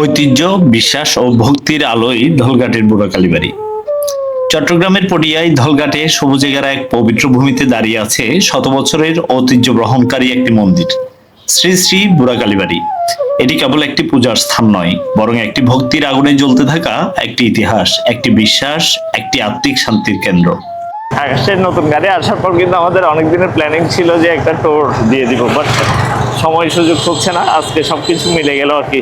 ঐতিহ্য, বিশ্বাস ও ভক্তির আলোয় ধলঘাটের বুড়া কালীবাড়ি। চট্টগ্রামের পটিয়ায় ধলঘাটে সবুজে গেরা এক পবিত্র ভূমিতে দাঁড়িয়ে আছে শত বছরের ঐতিহ্য বহনকারী একটি মন্দির, শ্রী শ্রী বুড়া কালীবাড়ি। এটি কেবল একটি পূজার স্থান নয়, বরং একটি ভক্তির আগুনে জ্বলতে থাকা একটি ইতিহাস, একটি বিশ্বাস, একটি আত্মিক শান্তির কেন্দ্র। আকাশের নতুন গাড়ি আসার পর কিন্তু আমাদের অনেক দিনের প্ল্যানিং ছিল যে একটা টোর দিয়ে দিব বাট সময় সুযোগ হচ্ছে না, আজকে সব কিছু মিলে গেল আর কি।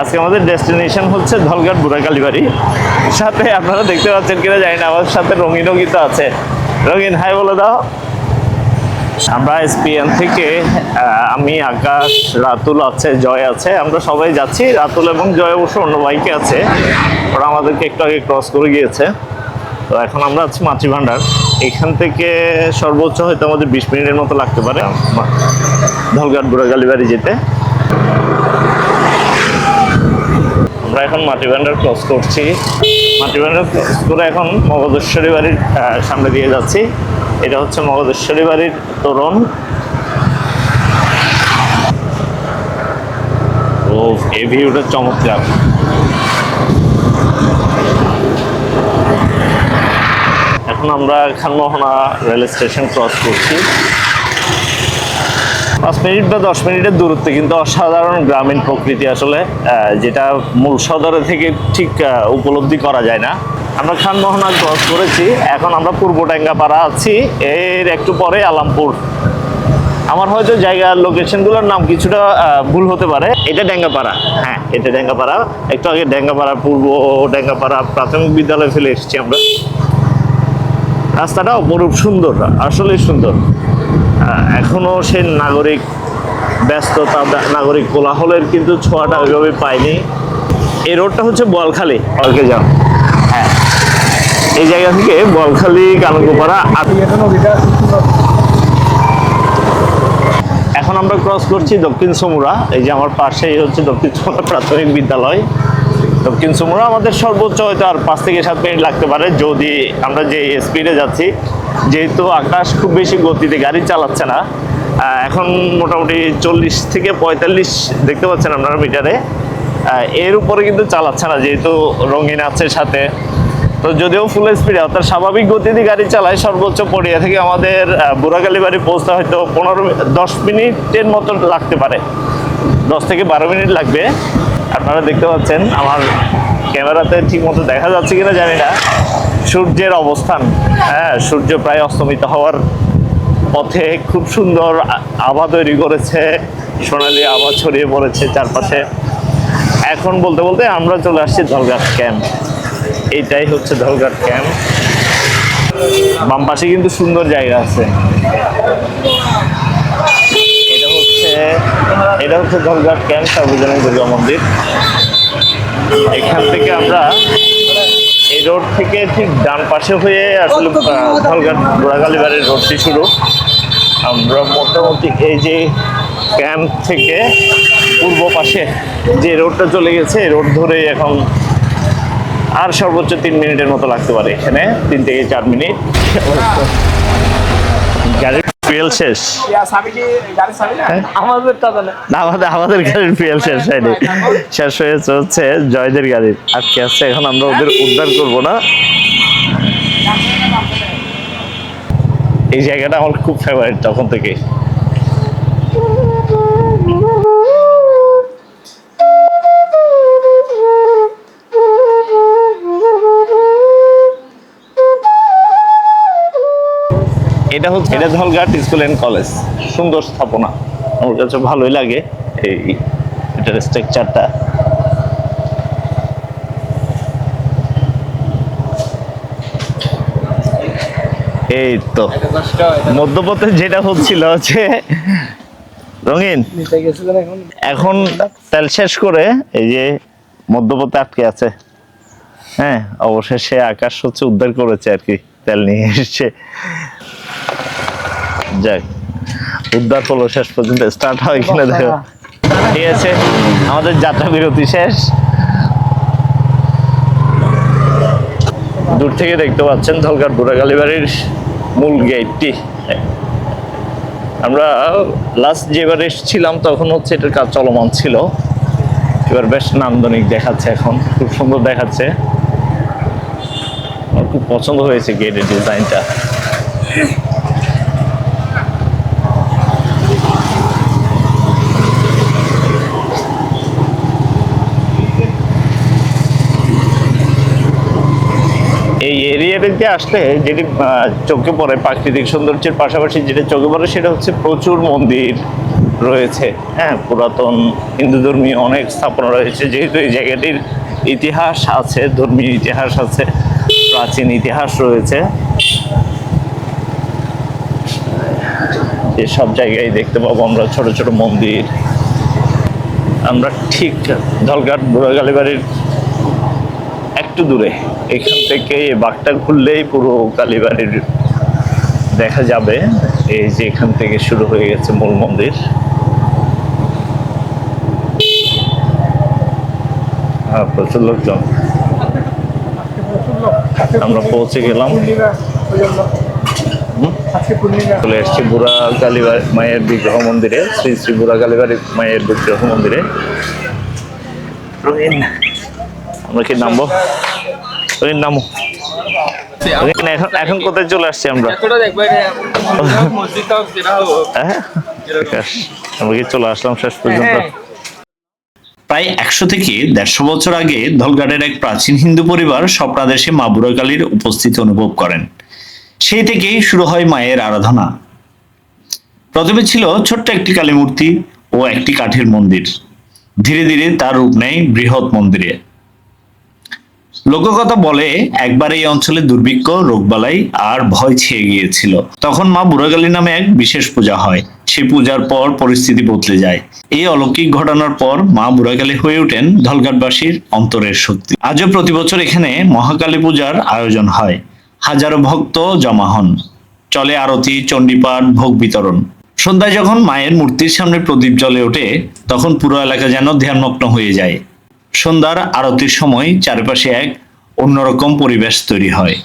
আজকে আমাদের ডেস্টিনেশন হচ্ছে ধলঘাট বুড়াকালীবাড়ি। সাথে আপনারা দেখতে পাচ্ছেন কিনা, জানি না, আমার সাথে রঙিনও কিন্তু আছে। রঙিন, হাই বলে দাও। আমরা এসপিএন থেকে আমি, আকাশ, রাতুল আছে, জয় আছে। আমরা সবাই যাচ্ছি। রাতুল এবং জয় অবশ্য অন্য বাইকে আছে। ওরা আমাদেরকে একটু আগে ক্রস করে গিয়েছে। তো এখন আমরা আছি মাতৃভাণ্ডার। এখান থেকে সর্বোচ্চ হয়তো আমাদের বিশ মিনিটের মতো লাগতে পারে ধলঘাট বুড়াগালিবাড়ি যেতে। আমরা এখন মাটিভান্ডার ক্রস করছি। মাটিভান্ডার ক্রস করে এখন মগধেশ্বরী বাড়ির সামনে দিয়ে যাচ্ছি। এটা হচ্ছে মগধেশ্বরী বাড়ির তোরণ। ও, এই ভিউটা চমৎকার। এখন আমরা খানমোহনা রেল স্টেশন ক্রস করছি। পাঁচ মিনিট বা দশ মিনিটের দূরত্বে কিন্তু অসাধারণ গ্রামীণ প্রকৃতি আসলে যেটা মূল সদরে থেকে ঠিক উপলব্ধি করা যায় না। আমরা খানমোহনা ক্রস করেছি, এখন আমরা পূর্ব পাড়া আছি, এর একটু পরে আলামপুর। আমার হয়তো জায়গার লোকেশনগুলোর নাম কিছুটা ভুল হতে পারে। এটা ডেঙ্গাপাড়া হ্যাঁ এটা ডেঙ্গাপাড়া একটু আগে ডেঙ্গাপাড়া পূর্ব ডেঙ্গাপাড়া প্রাথমিক বিদ্যালয়ে ফেলে এসেছি আমরা। রাস্তাটা অপরূপ সুন্দর আসলে সুন্দর। আহ, এখনও সে নাগরিক ব্যস্ততা নাগরিক কোলাহলের কিন্তু ছোঁয়াটা ওইভাবে পাইনি এই রোডটা হচ্ছে বলখালি বলকে যাও। হ্যাঁ। এই জায়গা থেকে বলখালি কানকোপাড়া আর এখন আমরা ক্রস করছি দক্ষিণ সমুরা। এই যে আমার পাশেই হচ্ছে দক্ষিণ সমুরা প্রাথমিক বিদ্যালয়। দক্ষিণ সমুরা আমাদের সর্বোচ্চ হয়তো আর পাঁচ থেকে সাত মিনিট লাগতে পারে যদি আমরা যে স্পিডে যাচ্ছি। যেহেতু আকাশ খুব বেশি গতিতে গাড়ি চালাচ্ছে না এখন মোটামুটি চল্লিশ থেকে পঁয়তাল্লিশ দেখতে পাচ্ছেন আপনারা মিটারে এর উপরে কিন্তু চালাচ্ছে না যেহেতু রঙিন আছে সাথে। তো যদিও ফুল স্পিডে অর্থাৎ স্বাভাবিক গতিতে গাড়ি চালায় সর্বোচ্চ পড়িয়া থেকে আমাদের আহ, বুড়াখালী বাড়ি পৌঁছতে হয়তো পনেরো দশ মিনিটের মতো লাগতে পারে। দশ থেকে বারো মিনিট লাগবে। আপনারা দেখতে পাচ্ছেন, আমার ক্যামেরাতে ঠিক মতো দেখা যাচ্ছে কিনা জানি না। সূর্যের অবস্থান হ্যাঁ সূর্য প্রায় অস্তমিত হওয়ার পথে খুব সুন্দর আভা তৈরি করেছে, সোনালি আভা ছড়িয়ে পড়েছে চারপাশে। এখন বলতে বলতে আমরা চলে আসছি ধলঘাট ক্যাম্প এইটাই হচ্ছে ধলঘাট ক্যাম্প বাম পাশে কিন্তু সুন্দর জায়গা আছে। এটা হচ্ছে ধলঘাট ক্যাম্প সার্বজনীন দুর্গা মন্দির। এখান থেকে আমরা এই রোড থেকে ঠিক ডান পাশে হয়ে আসলে ধলঘাট গোড়াগালি বাড়ির রোডটি শুরু। আমরা মোটামুটি এই যে ক্যাম্প থেকে পূর্ব পাশে যে রোডটা চলে গেছে এই রোড ধরে এখন আর সর্বোচ্চ তিন মিনিটের মতো লাগতে পারে এখানে তিন থেকে চার মিনিট। ফুয়েল শেষ। আমাদের না। না আমাদের আমাদের গাড়ির ফুয়েল শেষ হয়নি। শেষ হয়েছে হচ্ছে জয়দের গাড়ির। আজকে আছে? এখন আমরা ওদের উদ্ধার করব না। এই জায়গাটা আমার খুব ফেভারিট তখন থেকে এটা হচ্ছে এটা স্কুল অ্যান্ড কলেজ। সুন্দর স্থাপনা। আমার কাছে ভালোই লাগে এই এটার স্ট্রাকচারটা। এই তো, মধ্যপথে যেটা হচ্ছিল হচ্ছে, রঙিন। এখন তেল শেষ করে এই যে মধ্যপথে আটকে আছে। হ্যাঁ অবশেষে আকাশ হচ্ছে উদ্ধার করেছে আর কি, তেল নিয়ে এসছে। যাক উদ্ধার হলো শেষ পর্যন্ত স্টার্ট হয় কিনা দেখো। ঠিক আছে আমাদের যাত্রা বিরতি শেষ। দূর থেকে দেখতে পাচ্ছেন ধলঘাট বুড়াগালি বাড়ির মূল গেটটি আমরা লাস্ট যেবার এসেছিলাম তখন হচ্ছে এটার কাজ চলমান ছিল। এবার বেশ নান্দনিক দেখাচ্ছে এখন খুব সুন্দর দেখাচ্ছে। আমার খুব পছন্দ হয়েছে গেটের ডিজাইনটা এরিয়াটাতে আসলে যেটি চোখে পড়ে প্রাকৃতিক সৌন্দর্যের পাশাপাশি যেটা চোখে পড়ে সেটা হচ্ছে প্রচুর মন্দির রয়েছে। হ্যাঁ পুরাতন হিন্দু ধর্মীয় অনেক স্থাপনা রয়েছে, যেহেতু এই জায়গাটির ইতিহাস আছে, ধর্মীয় ইতিহাস আছে, প্রাচীন ইতিহাস রয়েছে। সব জায়গায় দেখতে পাবো আমরা ছোট ছোট মন্দির। আমরা ঠিক ধলঘাট বুড়াগালী বাড়ির একটু দূরে। এখান থেকে বাঘটা খুললেই পুরো কালীবাড়ির দেখা যাবে। এই যে এখান থেকে শুরু হয়ে গেছে মূল মন্দির। হ্যাঁ প্রচুর লোকজন। আমরা পৌঁছে গেলাম। চলে এসছি বুড়া কালীবাড়ি মায়ের বিগ্রহ মন্দিরে শ্রী শ্রী বুড়া কালীবাড়ি মায়ের বিগ্রহ মন্দিরে। আমরা কি নামবো? রোহিন নামো। এখন এখন কোথায় চলে আসছি আমরা? হ্যাঁ? আমরা কি চলে আসলাম শেষ পর্যন্ত? হ্যাঁ। প্রায় একশো থেকে দেড়শো বছর আগে ধলঘাটের এক প্রাচীন হিন্দু পরিবার স্বপ্নাদেশে মা বুড়াকালীর উপস্থিতি অনুভব করেন। সেই থেকেই শুরু হয় মায়ের আরাধনা। প্রথমে ছিল ছোট্ট একটি কালী মূর্তি ও একটি কাঠের মন্দির। ধীরে ধীরে তার রূপ নেয় বৃহৎ মন্দিরে। লোককথা বলে, একবার এই অঞ্চলে দুর্ভিক্ষ, রোগবালাই আর ভয় ছেয়ে গিয়েছিল। তখন মা বুড়াকালী নামে এক বিশেষ পূজা হয়। সেই পূজার পর পরিস্থিতি বদলে যায়। এই অলৌকিক ঘটনার পর মা বুড়াকালী হয়ে ওঠেন ধলঘাটবাসীর অন্তরের শক্তি। আজও প্রতি বছর এখানে মহাকালী পূজার আয়োজন হয়। হাজারো ভক্ত জমা হন। চলে আরতি, চণ্ডীপাঠ, ভোগ বিতরণ। সন্ধ্যায় যখন মায়ের মূর্তির সামনে প্রদীপ জ্বলে ওঠে, তখন পুরো এলাকা যেন ধ্যানমগ্ন হয়ে যায়। সন্ধ্যার আরতির সময় চারপাশে এক অন্যরকম পরিবেশ তৈরি হয়।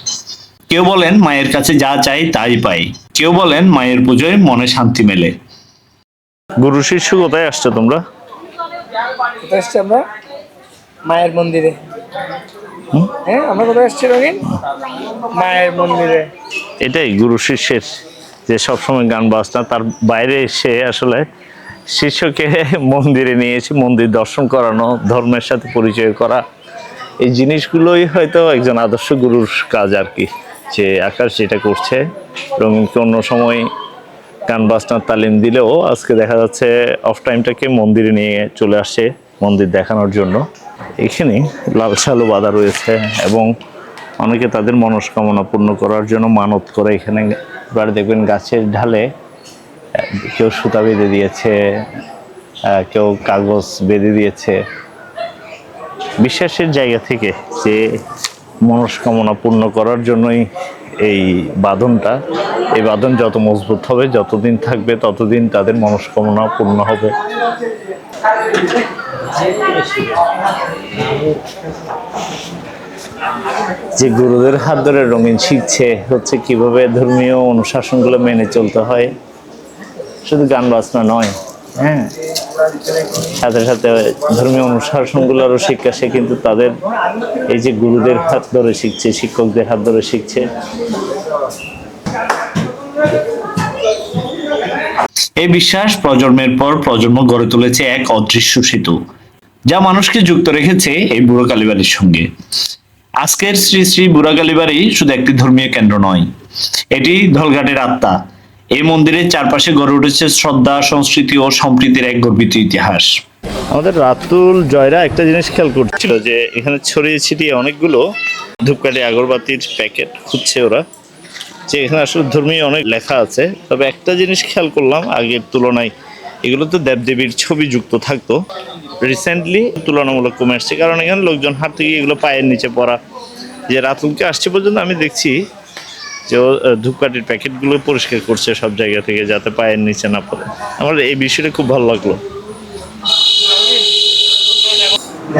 কেউ বলেন মায়ের কাছে যা চাই তাই পাই। কেউ বলেন মায়ের পুজোয় মনে শান্তি মেলে। গুরু শিষ্য কোথায় আসছো তোমরা? কোথায় এসছি আমরা? মায়ের মন্দিরে। হ্যাঁ আমরা কোথায় এসছি রঙিন? মায়ের মন্দিরে। এটাই গুরু শিষ্যের যে সবসময় গান বাজনা তার বাইরে এসে আসলে শিষ্যকে মন্দিরে নিয়ে এসে মন্দির দর্শন করানো, ধর্মের সাথে পরিচয় করা, এই জিনিসগুলোই হয়তো একজন আদর্শ গুরুর কাজ আর কি। যে আকাশ যেটা করছে রঙিনকে অন্য সময় গান বাজনার তালিম দিলেও আজকে দেখা যাচ্ছে অফ টাইমটাকে মন্দিরে নিয়ে চলে আসছে মন্দির দেখানোর জন্য। এখানে লাল সালু বাঁধা রয়েছে এবং অনেকে তাদের মনস্কামনা পূর্ণ করার জন্য মানত করে এখানে। এবার দেখবেন গাছের ঢালে কেউ সুতা বেঁধে দিয়েছে কেউ কাগজ বেঁধে দিয়েছে। বিশ্বাসের জায়গা থেকে যে মনস্কামনা পূর্ণ করার জন্যই এই বাঁধনটা। এই বাঁধন যত মজবুত হবে, যতদিন থাকবে, ততদিন তাদের মনস্কামনা পূর্ণ হবে। যে গুরুদের হাত ধরে রঙিন শিখছে, হচ্ছে কীভাবে ধর্মীয় অনুশাসনগুলো মেনে চলতে হয়। শুধু গান বাজনা নয়। হ্যাঁ। সাথে সাথে ধর্মীয় অনুশাসনগুলোরও শিক্ষা সে কিন্তু তাদের এই যে গুরুদের হাত ধরে শিখছে শিক্ষকদের হাত ধরে শিখছে। এই বিশ্বাস প্রজন্মের পর প্রজন্ম গড়ে তুলেছে এক অদৃশ্য সেতু যা মানুষকে যুক্ত রেখেছে এই বুড়ো কালীবাড়ির সঙ্গে। আজকের শ্রী শ্রী বুড়া কালীবাড়ি শুধু একটি ধর্মীয় কেন্দ্র নয় এটি ধলঘাটের আত্মা। এই মন্দিরের চারপাশে গড়ে উঠেছে শ্রদ্ধা, সংস্কৃতি ও সম্প্রীতির এক গর্বিত ইতিহাস। আমাদের রাতুল জয়রা একটা জিনিস খেয়াল করছিল যে এখানে ছড়িয়ে ছিটিয়ে অনেকগুলো ধূপকাঠি, আগরবাতির প্যাকেট খুঁজছে ওরা। যে এখানে আসলে ধর্মীয় অনেক লেখা আছে। তবে একটা জিনিস খেয়াল করলাম আগের তুলনায় এগুলো তো দেবদেবীর ছবি যুক্ত থাকতো। রিসেন্টলি তুলনামূলক কমে আসছে, কারণ এখানে লোকজন হাঁটতে গিয়ে এগুলো পায়ের নিচে পড়া। যে রাতুলকে আসছে পর্যন্ত আমি দেখছি যে ও ধূপকাঠির প্যাকেটগুলো পরিষ্কার করছে সব জায়গা থেকে যাতে পায়ের নিচে না পড়ে। আমার এই বিষয়টা খুব ভালো লাগল।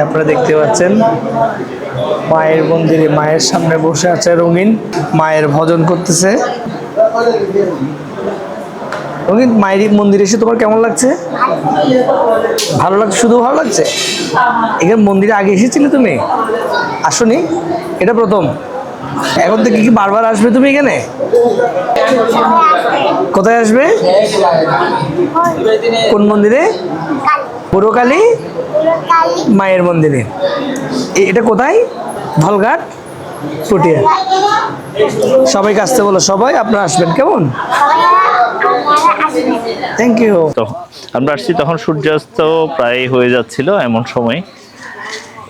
আপনারা দেখতে পাচ্ছেন, মায়ের মন্দিরে মায়ের সামনে বসে আছে রঙিন, মায়ের ভজন করতেছে। রঙিন, মায়ের মন্দিরে এসে তোমার কেমন লাগছে? ভালো লাগছে, শুধু ভালো লাগছে? এখানে মন্দিরে আগে এসেছিলে তুমি? আসনি? এটা প্রথম। এখন থেকে কি বারবার আসবে তুমি এখানে? কোথায় আসবে? কোন মন্দিরে? পুরকালী? মায়ের মন্দিরে। এটা কোথায়? ধলঘাট? পটিয়া। সবাইকে আসতে বলো, সবাই আপনারা আসবেন, কেমন? থ্যাংক ইউ আমরা আসছি, তখন সূর্যাস্ত প্রায় হয়ে যাচ্ছিল এমন সময়।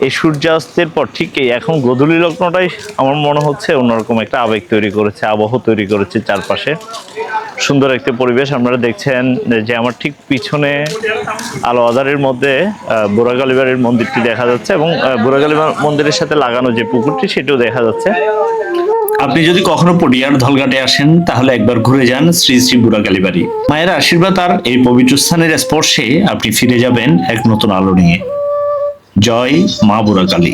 এই সূর্যাস্তের পর ঠিক এই এখন গোধূলি লগ্নটাই আমার মনে হচ্ছে অন্যরকম একটা আবেগ তৈরি করেছে, আবহ তৈরি করেছে চারপাশে। সুন্দর একটা পরিবেশ আপনারা দেখছেন যে আমার ঠিক পিছনে আলো আধারের মধ্যে বুড়া কালীবাড়ির মন্দিরটি দেখা যাচ্ছে এবং বুড়া কালীবাড়ি মন্দিরের সাথে লাগানো যে পুকুরটি সেটিও দেখা যাচ্ছে। আপনি যদি কখনো পটিয়ার ধলঘাটে আসেন, তাহলে একবার ঘুরে যান শ্রী শ্রী বুড়া কালীবাড়ি মায়ের আশীর্বাদ আর এই পবিত্র স্থানের স্পর্শে আপনি ফিরে যাবেন এক নতুন আলো নিয়ে। জয় মা বুড়া কালী